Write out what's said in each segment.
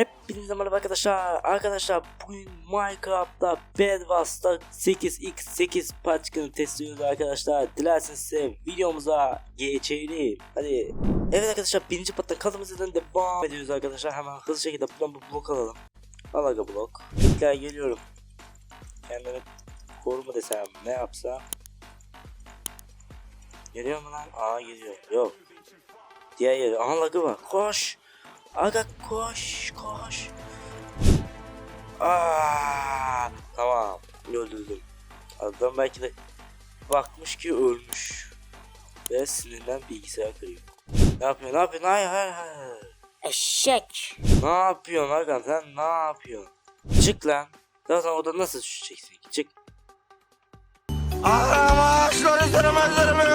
Hepinize merhaba arkadaşlar. Arkadaşlar bugün Minecraft'ta Bedwars'ta 8x8 patch'ını test ediyoruz arkadaşlar. Dilerseniz size videomuza geçelim. Hadi. Evet arkadaşlar birinci pattan kaldığımızdan devam ediyoruz arkadaşlar. Hemen hızlı şekilde buradan bir blok alalım. Al aga blok. Tekrar geliyorum. Kendimi koruma desem ne yapsam. Geliyor mu lan? Aa geliyor. Yok. Diğer yeri. Aha lagı var. Koş. Aga koş koş. Aa, tamam öldürdüm. Adam belki de bakmış ki ölmüş. Ve sinirden bilgisayar kırıyor. Ne yapıyorsun? Ne yapıyorsun? Hayır hayır hayır. Eşek. Ne yapıyorsun Hakan sen ne yapıyorsun? Çık lan. Zaten orada nasıl düşeceksin ki? Çık. Ağaçları süremezler beni.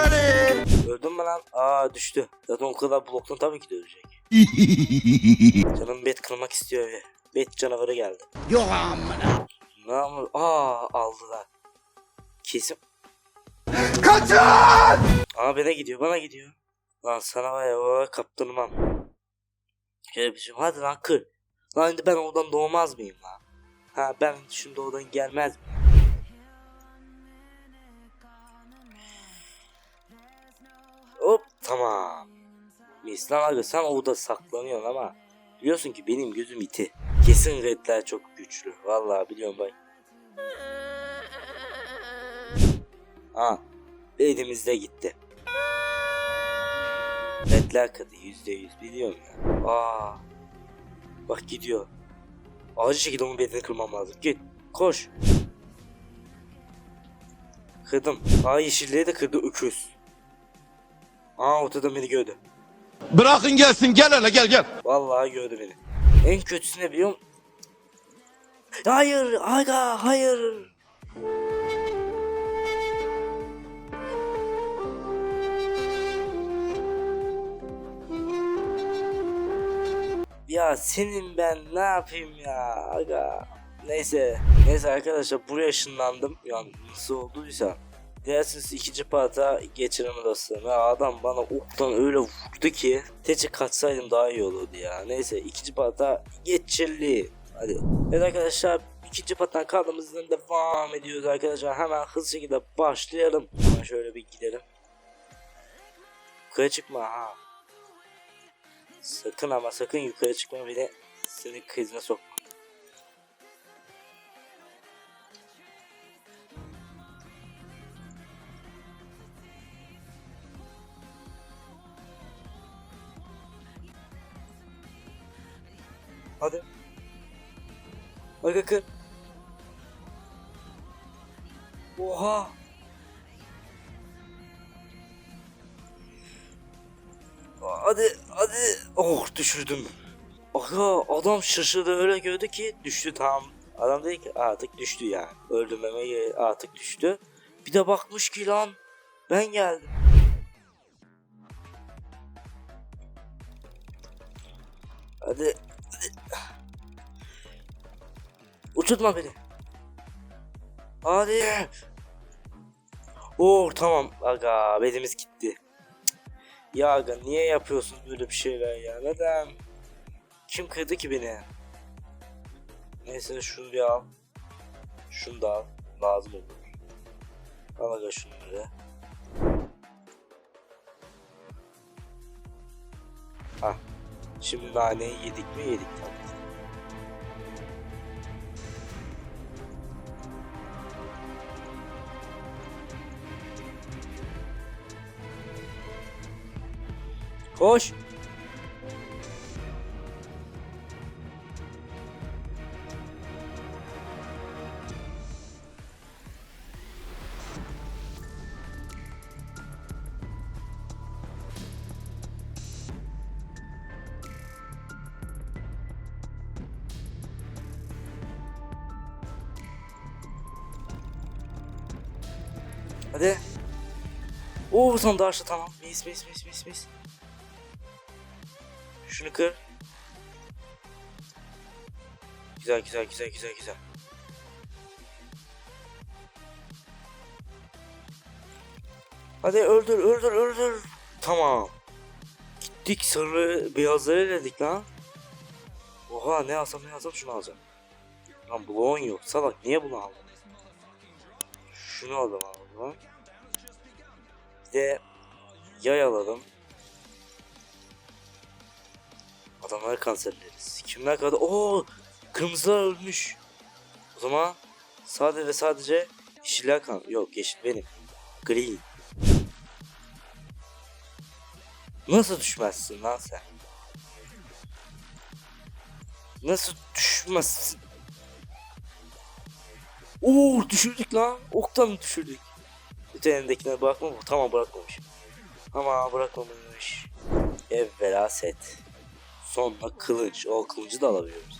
Lan? Aa düştü. Zaten o kadar bloktan tabii ki de ölecek. Canım bet kırmak istiyor ve bet canavarı geldi. Yok amına. Ne yapıyor? Aa aldılar. Kesin. Kaçın! Aa bana gidiyor bana gidiyor. Lan sana var ya o kaptırmam. Şöyle bir şey. Hadi lan kır. Lan şimdi ben oradan doğmaz mıyım lan? Ha ben şimdi oradan gelmez miyim? Abi sen orada saklanıyorsun ama biliyorsun ki benim gözüm iti. Kesin redler çok güçlü. Vallahi biliyorum bak. Ha elimizde gitti. Redler kadı yüzde yüz biliyorum ya. Aa. Bak gidiyor. Acil şekilde onun bedeni kırmam lazım. Git. Koş. Kırdım. Aa yeşilliği de kırdı öküz. Aa ortada beni gördü. Bırakın gelsin gel hele gel gel. Vallahi gördü beni. En kötüsü ne biliyor musun? Hayır, aga, hayır. Ya senin ben ne yapayım ya aga. Neyse. Neyse arkadaşlar buraya ışınlandım. Yani nasıl olduysa. Dilerseniz ikinci parta geçelim dostlarım. Ya adam bana oktan öyle vurdu ki Tece kaçsaydım daha iyi olurdu ya. Neyse ikinci parta geçelim. Hadi. Evet arkadaşlar ikinci parttan kaldığımızdan devam ediyoruz arkadaşlar. Hemen hızlı şekilde başlayalım. Hemen şöyle bir gidelim. Yukarı çıkma ha. Sakın ama sakın yukarı çıkma beni seni krizine sokma. Hadi. Bak bakın. Oha. Hadi hadi. Oh düşürdüm. Aga adam şaşırdı öyle gördü ki düştü tam. Adam dedi ki artık düştü ya. Öldürmeme artık düştü. Bir de bakmış ki lan ben geldim. Hadi Uçurtma beni. Hadi. Oh tamam. Aga belimiz gitti. Ya aga niye yapıyorsun böyle bir şeyler ya? Neden? Kim kırdı ki beni? Neyse şunu bir al. Şunu da al. Lazım olur. Al aga şunları. Ha. Şimdi naneyi yedik mi yedik tabii. Koş. Hadi. Oo sandığı açtı tamam. Mis mis mis mis mis. Şunu kır. Güzel güzel güzel güzel güzel. Hadi öldür öldür öldür. Tamam. Gittik sarı beyazları eledik lan. Oha ne alsam ne alsam şunu alacağım. Lan bloğun yok. Salak niye bunu aldın? Şunu aldım abi lan. Bir de yay alalım. Adamları kanserleriz. Kimler kaldı? Oo, kırmızılar ölmüş. O zaman sadece ve sadece yeşiller kan. Yok yeşil benim. Green. Nasıl düşmezsin lan sen? Nasıl düşmezsin? Oo düşürdük lan. Oktan düşürdük. Bütün elindekine bırakma? Tamam bırakmamış. Ama bırakmamış. Ev veraset. Sonra kılıç. O kılıcı da alabiliyoruz.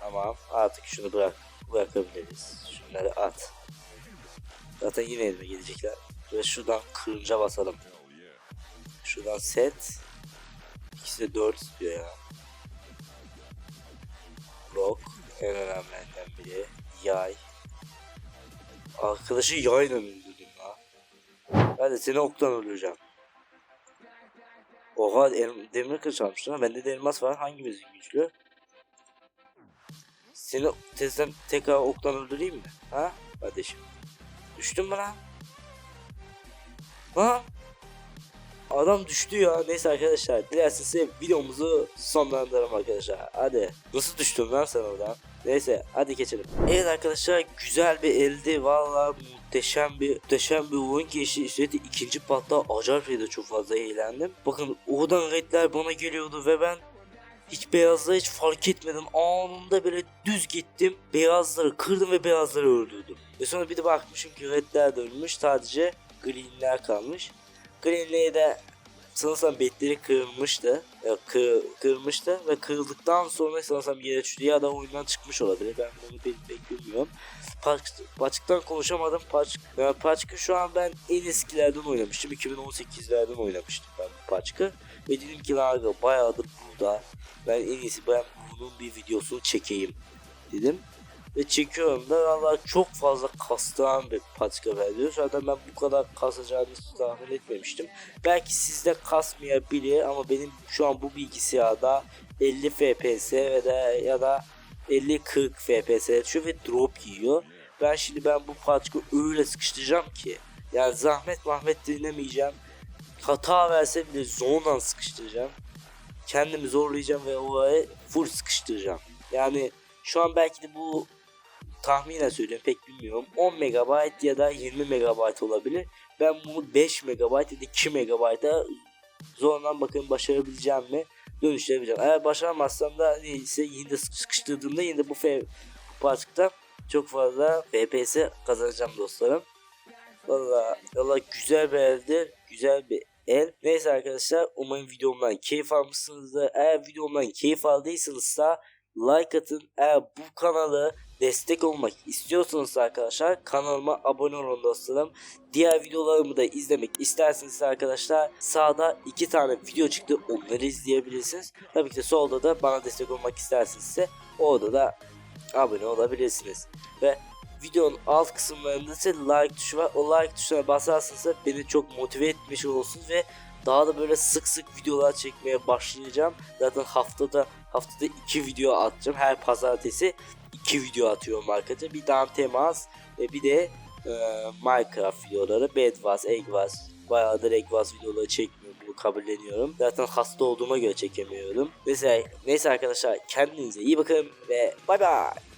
Tamam artık şunu bırak. Bırakabiliriz. Şunları at. Zaten yine elime gelecekler. Ve şuradan kırınca basalım. Şuradan set. İkisi de 4 istiyor ya. Rock en önemlilerinden biri. Yay. Arkadaşı yayla öldürdüm la. Hadi seni oktan öldüreceğim. Oha el, demir kılıç almışlar. Bende de elmas var. Hangimizin güçlü? Seni tezden tekrar oktan öldüreyim mi? Ha? Kardeşim. Düştün mü lan? Lan? Adam düştü ya. Neyse arkadaşlar. Dilerseniz videomuzu sonlandıralım arkadaşlar. Hadi. Nasıl düştün lan sen oradan? Neyse hadi geçelim. Evet arkadaşlar güzel bir eldi. Valla muhteşem bir muhteşem bir oyun geçti. Üstelik de ikinci patta acayip de çok fazla eğlendim. Bakın oradan redler bana geliyordu ve ben hiç beyazları hiç fark etmedim. Anında böyle düz gittim. Beyazları kırdım ve beyazları öldürdüm. Ve sonra bir de bakmışım ki redler dönmüş. Sadece greenler kalmış. Green'liğe de sanırsam betleri kırılmıştı. Ya, kır, kırılmıştı ve kırıldıktan sonra sanırsam yere düştü ya da oyundan çıkmış olabilir. Ben bunu pek, pek bilmiyorum. Paç, Paçk'tan konuşamadım. Paç, ya Paçk'ı şu an ben en eskilerden oynamıştım. 2018'lerden oynamıştım ben bu Paçk'ı. Ve dedim ki lan bayağıdır burada. Ben en iyisi ben bunun bir videosunu çekeyim dedim. Ve çekiyorum da valla çok fazla kastıran bir patika veriyor. Zaten ben bu kadar kasacağını tahmin etmemiştim. Belki sizde kasmayabilir ama benim şu an bu bilgisayarda 50 FPS ve de ya da 50-40 FPS düşüyor ve drop yiyor. Ben şimdi ben bu patikayı öyle sıkıştıracağım ki. Yani zahmet mahmet dinlemeyeceğim. Hata verse bile zondan sıkıştıracağım. Kendimi zorlayacağım ve oraya full sıkıştıracağım. Yani şu an belki de bu tahminen söylüyorum pek bilmiyorum. 10 MB ya da 20 MB olabilir. Ben bunu 5 MB ya da 2 MB'a zorlan bakın başarabileceğim mi? Dönüştürebileceğim. Eğer başaramazsam da neyse yine de sıkıştırdığımda yine de bu, parçakta çok fazla FPS kazanacağım dostlarım. Valla valla güzel bir eldir. Güzel bir el. Neyse arkadaşlar umarım videomdan keyif almışsınızdır. Eğer videomdan keyif aldıysanız da like atın. Eğer bu kanalı destek olmak istiyorsanız arkadaşlar kanalıma abone olun dostlarım. Diğer videolarımı da izlemek isterseniz arkadaşlar sağda iki tane video çıktı onları izleyebilirsiniz. Tabii ki de solda da bana destek olmak isterseniz ise orada da abone olabilirsiniz. Ve videonun alt kısımlarında ise like tuşu var. O like tuşuna basarsanız beni çok motive etmiş olursunuz ve daha da böyle sık sık videolar çekmeye başlayacağım. Zaten haftada haftada iki video atacağım. Her pazartesi iki video atıyorum arkadaşlar. Bir daha temas ve bir de e, Minecraft videoları. Bed Wars, Egg Wars. Bayağıdır Egg Wars videoları çekmiyorum. Bunu kabulleniyorum. Zaten hasta olduğuma göre çekemiyorum. Neyse, neyse arkadaşlar kendinize iyi bakın ve bay bay.